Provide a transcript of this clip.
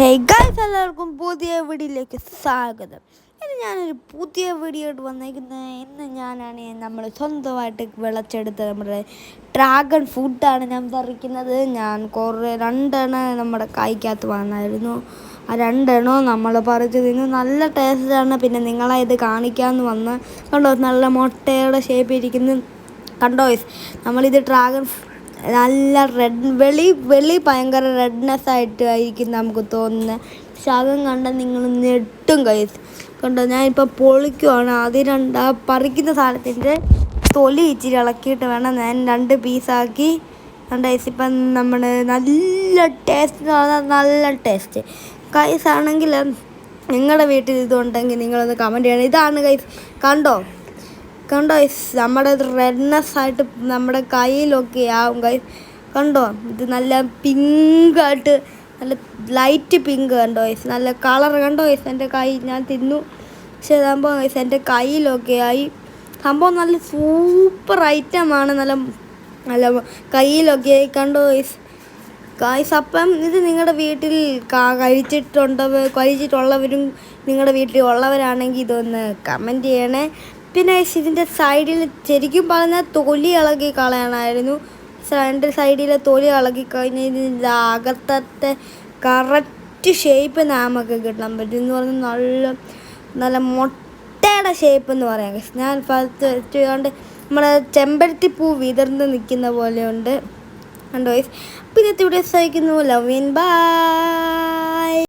Hey guys എല്ലാവർക്കും പുതിയ വീഡിയോയിലേക്ക് സ്വാഗതം. ഇന്ന് ഞാനൊരു പുതിയ വീഡിയോ ആയിട്ട് വന്നേക്കുന്നത് ഇന്ന് ഞാനാണ് നമ്മൾ സ്വന്തമായിട്ട് വിളച്ചെടുത്ത നമ്മുടെ ഡ്രാഗൺ ഫുഡാണ് ഞാൻ പറിക്കുന്നത്. ഞാൻ കുറേ രണ്ടെണ്ണം നമ്മുടെ കായ്ക്കകത്ത് വന്നായിരുന്നു. ആ രണ്ടെണ്ണവും നമ്മൾ പറിച്ച് തിന്നു നല്ല ടേസ്റ്റാണ് പിന്നെ നിങ്ങളെ ഇത് കാണിക്കാമെന്ന് വന്ന് കണ്ടോ? നല്ല മുട്ടയുടെ ഷേപ്പ് ഇരിക്കുന്നു. കണ്ടോ? നമ്മളിത് ഡ്രാഗൺ നല്ല റെഡ് വെളി വെളി ഭയങ്കര റെഡ്നെസ് ആയിട്ട് ആയിരിക്കും നമുക്ക് തോന്നുന്നത് ശകം കണ്ടാൽ നിങ്ങൾ ഞെട്ടും കൈസ് കണ്ടോ ഞാനിപ്പോൾ പൊളിക്കുവാണ്. ആദ്യം രണ്ട് ആ പറിക്കുന്ന സാധനത്തിന്റെ തൊലി ഇച്ചിരി ഇളക്കിയിട്ട് വേണം ഞാൻ രണ്ട് പീസാക്കി രണ്ട് ഐസ് ഇപ്പം നമ്മൾ നല്ല ടേസ്റ്റ് എന്ന് പറഞ്ഞാൽ നല്ല ടേസ്റ്റ് കൈസ് ആണെങ്കിൽ നിങ്ങളുടെ വീട്ടിൽ ഇതുണ്ടെങ്കിൽ നിങ്ങളൊന്ന് കമന്റ് ചെയ്യണം. ഇതാണ് കൈസ് കണ്ടോ? കണ്ടോ നമ്മുടെ റെഡ്നെസ് ആയിട്ട് നമ്മുടെ കയ്യിലൊക്കെ ആവും കൈ കണ്ടോ? ഇത് നല്ല പിങ്കായിട്ട് നല്ല ലൈറ്റ് പിങ്ക് കണ്ടോ വയസ്സ് നല്ല കളർ കണ്ടോ വയസ്സ് എന്റെ കൈ ഞാൻ തിന്നു. പക്ഷേ സംഭവം വയസ്സ് എന്റെ കയ്യിലൊക്കെ ആയി. സംഭവം നല്ല സൂപ്പർ ഐറ്റമാണ് നല്ല നല്ല കയ്യിലൊക്കെ ആയി കണ്ടോ വയസ്സ് ഗായ്സ് അപ്പം ഇത് നിങ്ങളുടെ വീട്ടിൽ കഴിച്ചിട്ടുണ്ടോ കഴിച്ചിട്ടുള്ളവരും നിങ്ങളുടെ വീട്ടിൽ ഉള്ളവരാണെങ്കിൽ ഇതൊന്ന് കമന്റ് ചെയ്യണേ. പിന്നെ ഇതിന്റെ സൈഡിൽ ശരിക്കും പറഞ്ഞാൽ തൊലി ഇളകി കളയണമായിരുന്നു രണ്ട് സൈഡിലെ തൊലി ഇളകി കഴിഞ്ഞാൽ ഇതിന്റെ അകത്തത്തെ കറക്റ്റ് ഷേപ്പ് നമുക്ക് കിട്ടാൻ പറ്റും എന്ന് പറഞ്ഞാൽ നല്ല നല്ല മുട്ടയുടെ ഷേപ്പ് എന്ന് പറയാം. ഞാൻ ഫസ്റ്റ് വെച്ചുകൊണ്ട് നമ്മുടെ ചെമ്പരത്തി പൂ വിതർന്ന് നിൽക്കുന്ന പോലെയുണ്ട് കണ്ടോ പിന്നെ ഇവിടെ സഹിക്കുന്നു ലവ് ഇൻ ബൈ